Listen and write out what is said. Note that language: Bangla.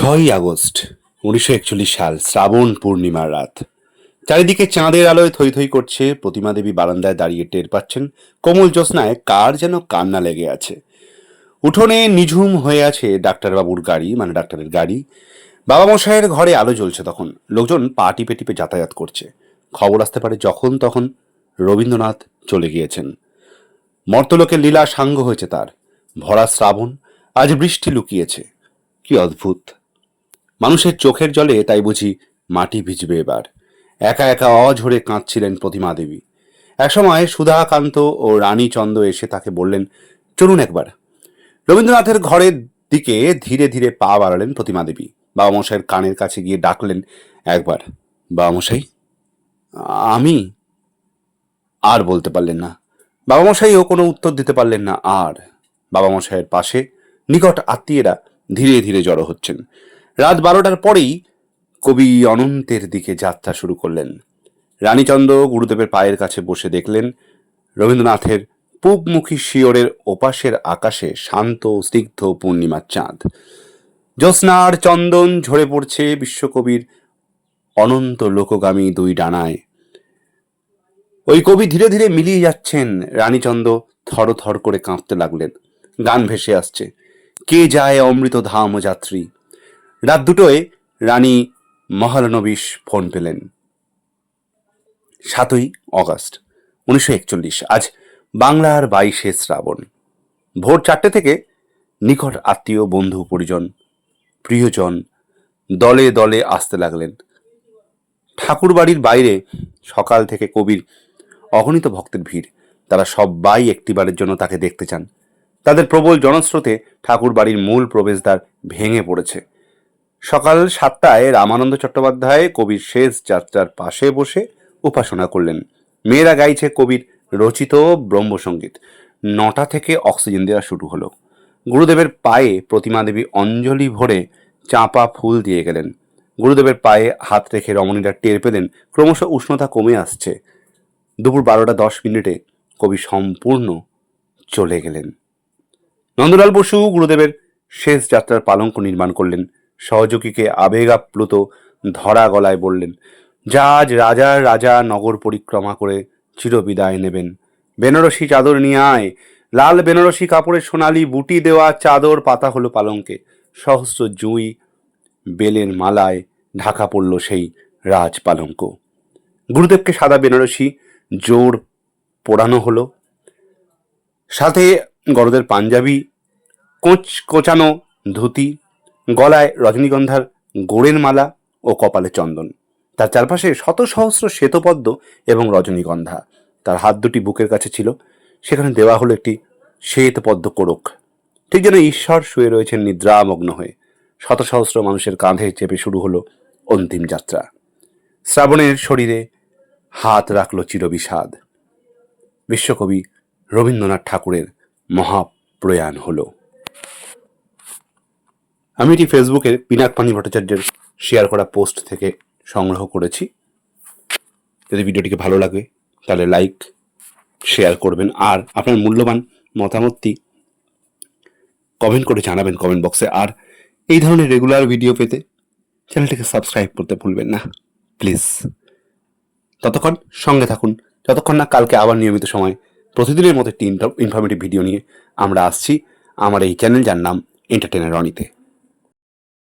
ছয়ই আগস্ট, উনিশশো একচল্লিশ সাল, শ্রাবণ পূর্ণিমার রাত। চারিদিকে চাঁদের আলোয় থই থই করছে, প্রতিমা দেবী বারান্দায় দাঁড়িয়ে টের পাচ্ছেন কোমল জ্যোৎস্নায় কার যেন কান্না লেগে আছে। উঠোনে নিঝুম হয়ে আছে ডাক্তারবাবুর গাড়ি মানে ডাক্তারের গাড়ি। বাবা মশাইয়ের ঘরে আলো জ্বলছে তখন। লোকজন পা টিপে টিপে যাতায়াত করছে। খবর আসতে পারে যখন তখন রবীন্দ্রনাথ চলে গিয়েছেন। মর্তলোকের লীলা সাঙ্গ হয়েছে তার। ভরা শ্রাবণ, আজ বৃষ্টি লুকিয়েছে। কি অদ্ভুত! মানুষের চোখের জলে তাই বুঝি মাটি ভিজবে এবার। একা একা অঝরে কাঁদছিলেন প্রতিমা দেবী। একসময় সুধাকান্ত ও রানীচন্দ এসে তাকে বললেন, চলুন একবার। রবীন্দ্রনাথের ঘরের দিকে ধীরে ধীরে পা বাড়ালেন প্রতিমা দেবী। বাবা মশাইয়ের কানের কাছে গিয়ে ডাকলেন, একবার বাবা মশাই আমি আর বলতে পারলেন না। বাবা মশাইও কোনো উত্তর দিতে পারলেন না, আর? বাবা মশাইয়ের পাশে নিকট আত্মীয়রা ধীরে ধীরে জড়ো হচ্ছেন। রাত বারোটার পরেই কবি অনন্তের দিকে যাত্রা শুরু করলেন। রানীচন্দ্র গুরুদেবের পায়ের কাছে বসে দেখলেন রবীন্দ্রনাথের পূবমুখী শিয়রের ওপাশের আকাশে শান্ত স্নিগ্ধ পূর্ণিমার চাঁদ। জ্যোৎস্নার চন্দন ঝরে পড়ছে বিশ্বকবির অনন্ত লোকগামী দুই ডানায়। ওই কবি ধীরে ধীরে মিলিয়ে যাচ্ছেন। রানীচন্দ্র থর থর করে কাঁপতে লাগলেন। গান ভেসে আসছে। কে যায় অমৃত ধাম যাত্রী? রাত দুটোয় রানী মহালনবিশ ফোন পেলেন। সাতই অগস্ট, উনিশশো একচল্লিশ। আজ বাংলার বাইশে শ্রাবণ। ভোর চারটে থেকে নিকট আত্মীয়, বন্ধু, পরিজন, প্রিয়জন দলে দলে আসতে লাগলেন। ঠাকুর বাড়ির বাইরে সকাল থেকে কবির অগণিত ভক্তের ভিড়। তারা সব সবাই একটিবারের জন্য তাকে দেখতে চান। তাদের প্রবল জনস্রোতে ঠাকুর বাড়ির মূল প্রবেশদ্বার ভেঙে পড়েছে। সকাল সাতটায় রামানন্দ চট্টোপাধ্যায় কবির শেষ যাত্রার পাশে বসে উপাসনা করলেন। মেয়েরা গাইছে কবির রচিত ব্রহ্মসঙ্গীত নটা থেকে অক্সিজেন দেওয়া শুরু হলো। গুরুদেবের পায়ে প্রতিমা দেবী অঞ্জলি ভরে চাঁপা ফুল দিয়ে গেলেন। গুরুদেবের পায়ে হাত রেখে রমণীরা টের পেলেন, ক্রমশ উষ্ণতা কমে আসছে। দুপুর বারোটা দশ মিনিটে কবি সম্পূর্ণ চলে গেলেন। নন্দলাল বসু গুরুদেবের শেষ যাত্রার পালঙ্ক নির্মাণ করলেন। সহযোগীকে আবেগাপ্লুত ধরা গলায় বললেন, যা আজ রাজার রাজা নগর পরিক্রমা করে চিরবিদায় নেবেন। বেনারসি চাদর নিয়ে আয়। লাল বেনারসি কাপড়ের সোনালি বুটি দেওয়া চাদর পাতা হলো পালঙ্কে। সহস্র জুঁই বেলের মালায় ঢাকা পড়ল সেই রাজ পালঙ্ক। গুরুদেবকে সাদা বেনারসি জোর পোড়ানো হলো। সাথে গরদের পাঞ্জাবি কোচ কোচানো ধুতি গলায় রজনীগন্ধার গোড়ের মালা ও কপালে চন্দন। তার চারপাশে শত সহস্র শ্বেতপদ্ম এবং রজনীগন্ধা। তার হাত দুটি বুকের কাছে ছিল। সেখানে দেওয়া হলো একটি শ্বেতপদ্ম কোরক। ঠিক যেন ঈশ্বর শুয়ে রয়েছেন নিদ্রামগ্ন হয়ে। শত সহস্র মানুষের কাঁধে চেপে শুরু হলো অন্তিম যাত্রা। শ্রাবণের শরীরে হাত রাখল চিরবিষাদ। বিশ্বকবি রবীন্দ্রনাথ ঠাকুরের মহাপ্রয়াণ হলো। আমি এটি ফেসবুকের পিনাক পানি ভট্টাচার্যের শেয়ার করা পোস্ট থেকে সংগ্রহ করেছি। যদি ভিডিওটিকে ভালো লাগে, তাহলে লাইক শেয়ার করবেন। আর আপনার মূল্যবান মতামতটি কমেন্ট করে জানাবেন কমেন্ট বক্সে আর এই ধরনের রেগুলার ভিডিও পেতে চ্যানেলটিকে সাবস্ক্রাইব করতে ভুলবেন না। প্লিজ ততক্ষণ সঙ্গে থাকুন। যতক্ষণ না কালকে আবার নিয়মিত সময় প্রতিদিনের মতো একটি ইনফরমেটিভ ভিডিও নিয়ে আমরা আসছি। আমার এই চ্যানেল যার নাম এন্টারটেনার রনিতে